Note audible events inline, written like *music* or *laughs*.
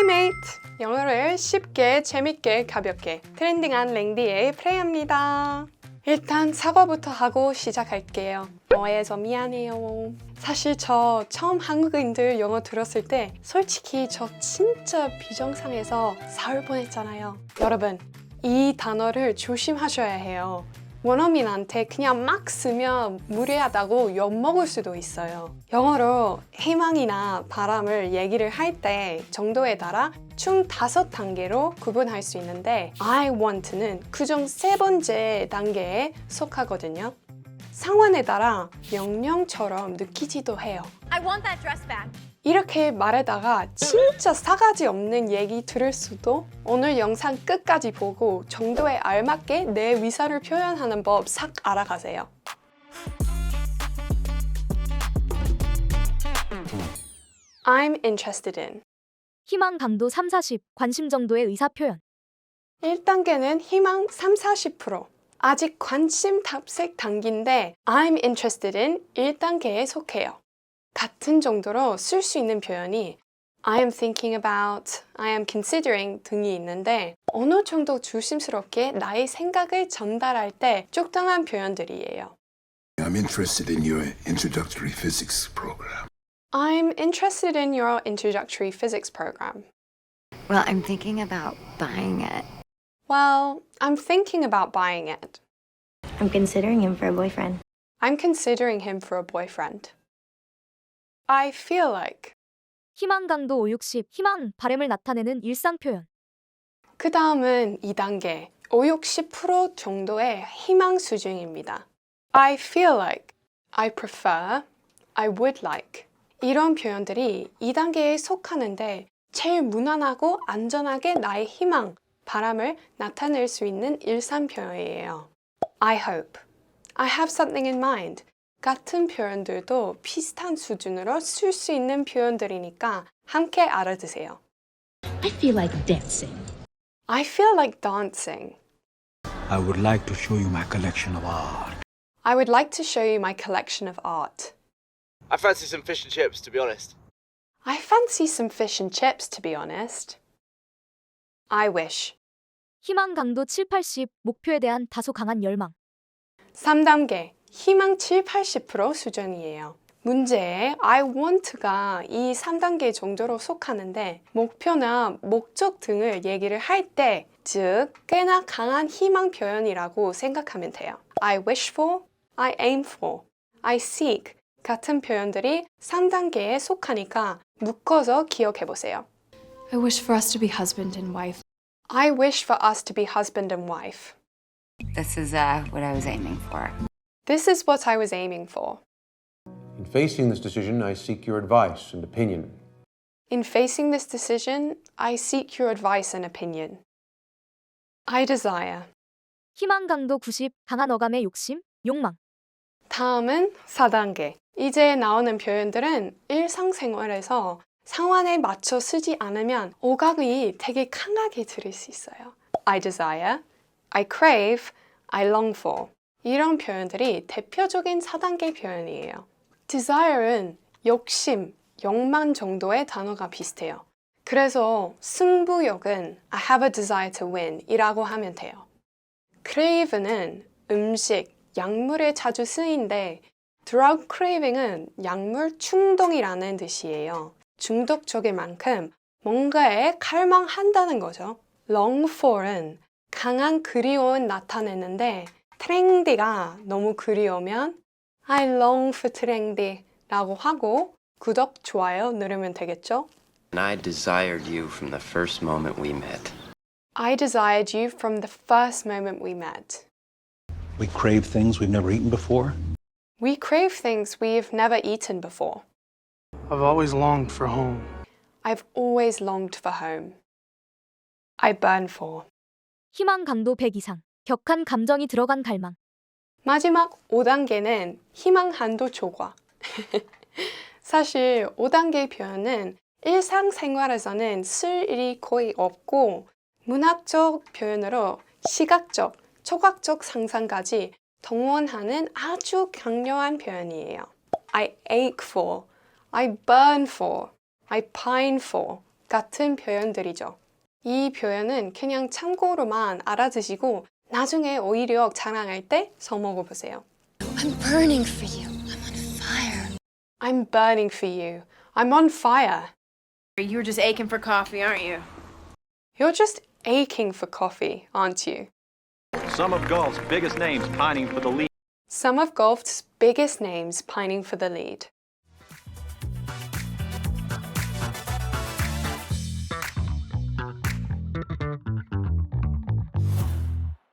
Mate! 영어를 쉽게, 재밌게, 가볍게 트렌딩한 랭디에 플레이합니다. 일단 사과부터 하고 시작할게요. 뭐해서 미안해요. 사실 저 처음 한국인들 영어 들었을 때 솔직히 저 진짜 비정상해서 사흘 뻔했잖아요. 여러분, 이 단어를 조심하셔야 해요. 원어민한테 그냥 막 쓰면 무례하다고 욕먹을 수도 있어요. 영어로 희망이나 바람을 얘기를 할 때 정도에 따라 총 다섯 단계로 구분할 수 있는데 I want는 그중 세 번째 단계에 속하거든요. 상황에 따라 명령처럼 느끼지도 해요. I want that dress back. 이렇게 말하다가 진짜 싸가지 없는 얘기 들을 수도 오늘 영상 끝까지 보고 정도에 알맞게 내 위사를 표현하는 법 싹 알아가세요. I'm interested in. 희망 강도 3, 40, 관심 정도의 의사 표현. 1단계는 희망 3, 40%. 아직 관심 탑색 단계인데 I'm interested in 1단계에 속해요. 같은 정도로 쓸 수 있는 표현이 I am thinking about, I am considering 등이 있는데 어느 정도 조심스럽게 나의 생각을 전달할 때 적당한 표현들이에요. I'm interested in your introductory physics program. I'm interested in your introductory physics program. Well, I'm thinking about buying it. Well, I'm thinking about buying it. I'm considering him for a boyfriend. I'm considering him for a boyfriend. I feel like. 희망 강도 5, 60, 희망, 바램을 나타내는 일상 표현. 그 다음은 2단계, 5, 60% 정도의 희망 수준입니다. I feel like, I prefer, I would like. 이런 표현들이 2단계에 속하는데 제일 무난하고 안전하게 나의 희망, 바람을 나타낼 수 있는 일상 표현이에요. I hope, I have something in mind. 같은 표현들도 비슷한 수준으로 쓸 수 있는 표현들이니까 함께 알아두세요. I feel like dancing. I feel like dancing. I would like to show you my collection of art. I would like to show you my collection of art. I fancy some fish and chips, to be honest. I fancy some fish and chips, to be honest. I wish. 희망 강도 7, 80, 목표에 대한 다소 강한 열망. 3단계. 희망 7, 80% 수준이에요. 문제에 I want가 이 3단계 정도로 속하는데 목표나 목적 등을 얘기를 할 때, 즉 꽤나 강한 희망 표현이라고 생각하면 돼요. I wish for, I aim for, I seek 같은 표현들이 3단계에 속하니까 묶어서 기억해 보세요. I wish for us to be husband and wife. I wish for us to be husband and wife. This is uh, what I was aiming for. This is what I was aiming for. In facing this decision, I seek your advice and opinion. In facing this decision, I seek your advice and opinion. I desire. 희망 강도 90, 강한 어감의 욕심, 욕망. 다음은 4단계. 이제 나오는 표현들은 일상생활에서 상황에 맞춰 쓰지 않으면 오각이 되게 강하게 들릴 수 있어요. I desire, I crave, I long for. 이런 표현들이 대표적인 4단계 표현이에요. desire은 욕심, 욕망 정도의 단어가 비슷해요. 그래서 승부욕은 I have a desire to win 이라고 하면 돼요. crave는 음식, 약물에 자주 쓰인데 drug craving은 약물 충동이라는 뜻이에요. 중독적일 만큼 뭔가에 칼망한다는 거죠. long for은 강한 그리움을 나타내는데 트렌디가 너무 그리우면 I long for trendy 라고 하고 구독, 좋아요 누르면 되겠죠? And I desired you from the first moment we met. I desired you from the first moment we met. We crave things we've never eaten before. We crave things we've never eaten before. I've always longed for home. I've always longed for home. I burn for. 희망 강도 100 이상, 격한 감정이 들어간 갈망. 마지막 5단계는 희망 한도 초과. *laughs* 사실 5단계 표현은 일상생활에서는 쓸 일이 거의 없고 문학적 표현으로 시각적, 초각적 상상까지 동원하는 아주 강력한 표현이에요. I ache for, I burn for, I pine for 같은 표현들이죠. 이 표현은 그냥 참고로만 알아두시고 나중에 어휘력 자랑할 때 써먹어 보세요. I'm burning for you. I'm on fire. I'm burning for you. I'm on fire. You're just aching for coffee, aren't you? You're just aching for coffee, aren't you? Some of golf's biggest names pining for the lead. Some of golf's biggest names pining for the lead.